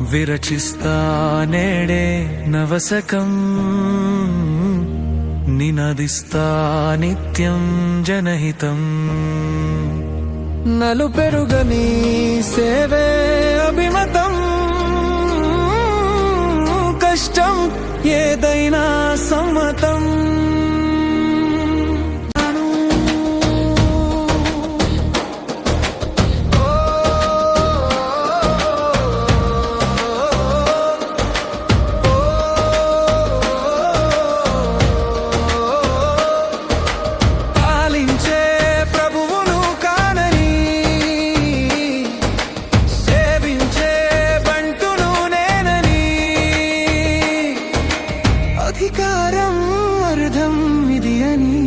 విరచిస్తానేడే నవసకం నినదిస్తా నిత్యం జనహితం. నలు పెరుగని సేవే అభిమతం కష్టం ఏదైనా సమ్మతం. అధికారం అర్థం ఇది అని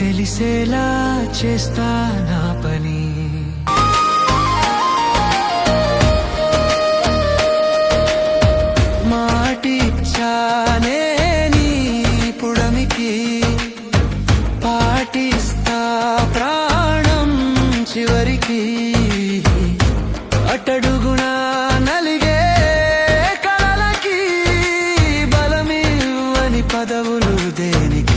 తెలిసేలా చేస్తా నా పని. మాటిచ్చానే నీ పాటిస్తా ప్రాణం చివరికి. అటడు పదవులు దేనికి